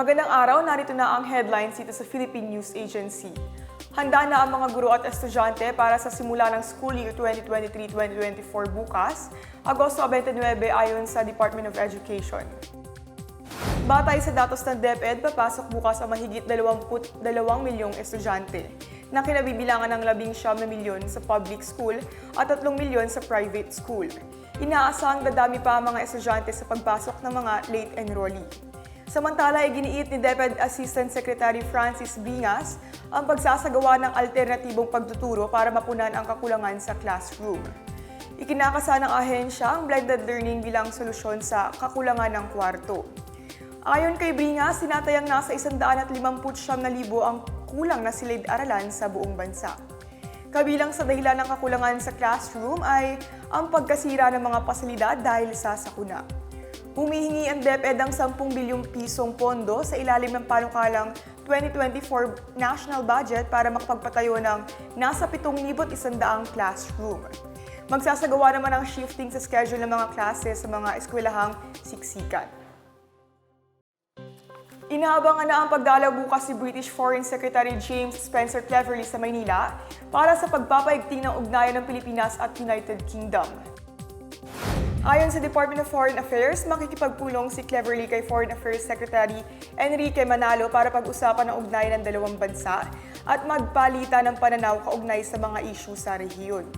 Magandang araw, narito na ang headlines dito sa Philippine News Agency. Handa na ang mga guro at estudyante para sa simula ng school year 2023-2024 bukas, Agosto 29 ayon sa Department of Education. Batay sa datos ng DepEd, papasok bukas ang mahigit 22 milyong estudyante na kinabibilangan ng 19 na milyon sa public school at 3 milyon sa private school. Inaasahang dadami pa ang mga estudyante sa pagpasok ng mga late enrollee. Samantala, iginiit ni DepEd Assistant Secretary Francis Bingas ang pagsasagawa ng alternatibong pagtuturo para mapunan ang kakulangan sa classroom. Ikinakasa ng ahensya ang blended learning bilang solusyon sa kakulangan ng kwarto. Ayon kay Bringas, sinatayang nasa 159,000 ang kulang na silid-aralan sa buong bansa. Kabilang sa dahilan ng kakulangan sa classroom ay ang pagkasira ng mga pasilidad dahil sa sakuna. Humihingi ang DepEd ng 10 bilyong pisong pondo sa ilalim ng panukalang 2024 national budget para makapagpatayo ng nasa 7,100 classroom. Magsasagawa naman ang shifting sa schedule ng mga klase sa mga eskwelahang siksikan. Inaabangan na ang pagdalaw bukas si British Foreign Secretary James Spencer Cleverly sa Maynila para sa pagpapaigting ng ugnayan ng Pilipinas at United Kingdom. Ayon sa Department of Foreign Affairs, makikipagpulong si Cleverly kay Foreign Affairs Secretary Enrique Manalo para pag-usapan ng ugnayan ng dalawang bansa at magpalitan ng pananaw kaugnay sa mga issue sa rehiyon.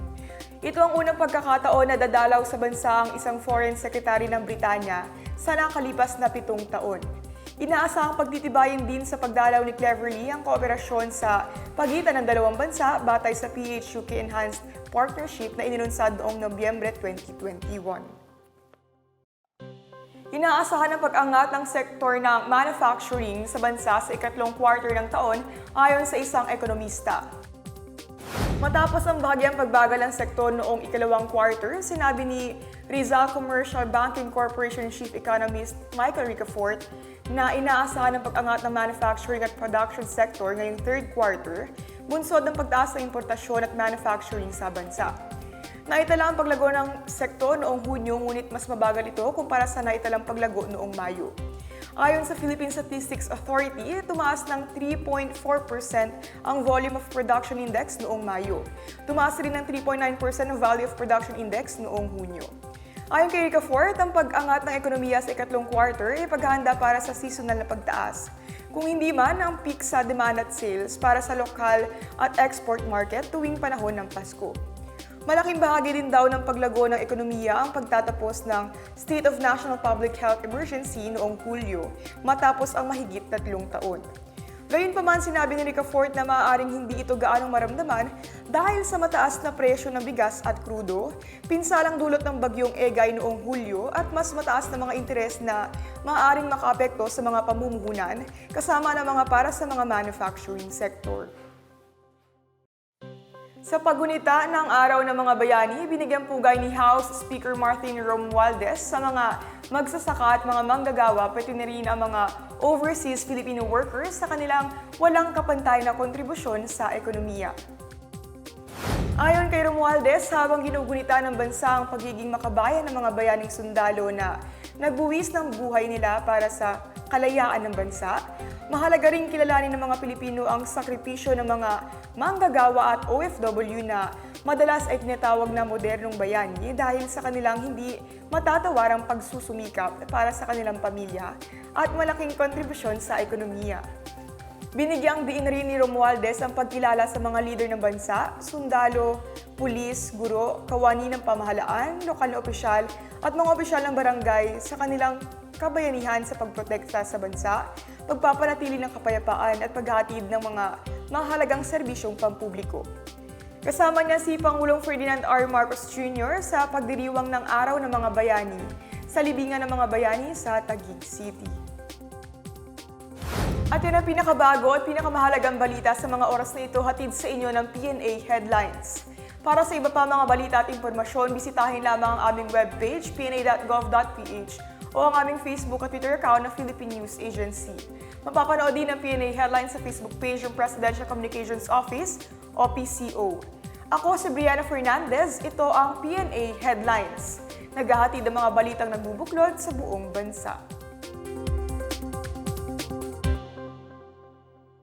Ito ang unang pagkakataon na dadalaw sa bansa ang isang Foreign Secretary ng Britanya sa nakalipas na pitong taon. Inaasahang pagtitibayin din sa pagdalaw ni Cleverly ang kooperasyon sa pagitan ng dalawang bansa batay sa PHUK Enhanced Partnership na inilunsad noong Nobyembre 2021. Inaasahan ang pag-angat ng sektor ng manufacturing sa bansa sa ikatlong quarter ng taon ayon sa isang ekonomista. Matapos ang bahagyang pagbagal ng sektor noong ikalawang quarter, sinabi ni Rizal Commercial Banking Corporation Chief Economist Michael Ricafort na inaasahan ang pag-angat ng manufacturing at production sector ngayong third quarter, bunsod ng pagtaas ng importasyon at manufacturing sa bansa. Naitala ang paglago ng sektor noong Hunyo ngunit mas mabagal ito kumpara sa naitalang paglago noong Mayo. Ayon sa Philippine Statistics Authority, tumaas ng 3.4% ang volume of production index noong Mayo. Tumaas rin ng 3.9% ang value of production index noong Hunyo. Ayon kay Rica Fort, ang pag-angat ng ekonomiya sa ikatlong quarter ay paghahanda para sa seasonal na pagtaas. Kung hindi man ang peak sa demand at sales para sa lokal at export market tuwing panahon ng Pasko. Malaking bahagi din daw ng paglago ng ekonomiya ang pagtatapos ng State of National Public Health Emergency noong Hulyo matapos ang mahigit tatlong taon. Gayunpaman sinabi ni Rica Fort na maaaring hindi ito gaanong maramdaman dahil sa mataas na presyo ng bigas at krudo, pinsalang dulot ng bagyong Egay noong Hulyo at mas mataas na mga interes na maaaring makaapekto sa mga pamumuhunan kasama ng mga para sa mga manufacturing sector. Sa pagunita ng Araw ng Mga Bayani, binigyan pugay ni House Speaker Martin Romualdez sa mga magsasaka at mga manggagawa pati na rin ang mga overseas Filipino workers sa kanilang walang kapantay na kontribusyon sa ekonomiya. Ayon kay Romualdez, habang ginugunita ng bansa ang pagiging makabayan ng mga bayaning sundalo na nagbuwis ng buhay nila para sa kalayaan ng bansa, mahalaga rin kilalanin ng mga Pilipino ang sakripisyo ng mga manggagawa at OFW na madalas ay tinatawag na modernong bayani dahil sa kanilang hindi matatawarang pagsusumikap para sa kanilang pamilya at malaking kontribusyon sa ekonomiya. Binigyang diin rin ni Romualdez ang pagkilala sa mga leader ng bansa, sundalo, pulis, guro, kawani ng pamahalaan, lokal na opisyal at mga opisyal ng barangay sa kanilang kabayanihan sa pagprotekta sa bansa, pagpapanatili ng kapayapaan at paghatid ng mga mahalagang serbisyong pampubliko. Kasama niya si Pangulong Ferdinand R. Marcos Jr. sa pagdiriwang ng Araw ng Mga Bayani sa Libingan ng Mga Bayani sa Taguig City. At yan ang pinakabago at pinakamahalagang balita sa mga oras na ito hatid sa inyo ng PNA Headlines. Para sa iba pa mga balita at impormasyon, bisitahin lamang ang aming webpage, pna.gov.ph o ang aming Facebook at Twitter account ng Philippine News Agency. Mapapanood din ang PNA Headlines sa Facebook page ng Presidential Communications Office o PCO. Ako si Brianna Fernandez, ito ang PNA Headlines. Naghahatid ng mga balitang nagbubuklod sa buong bansa.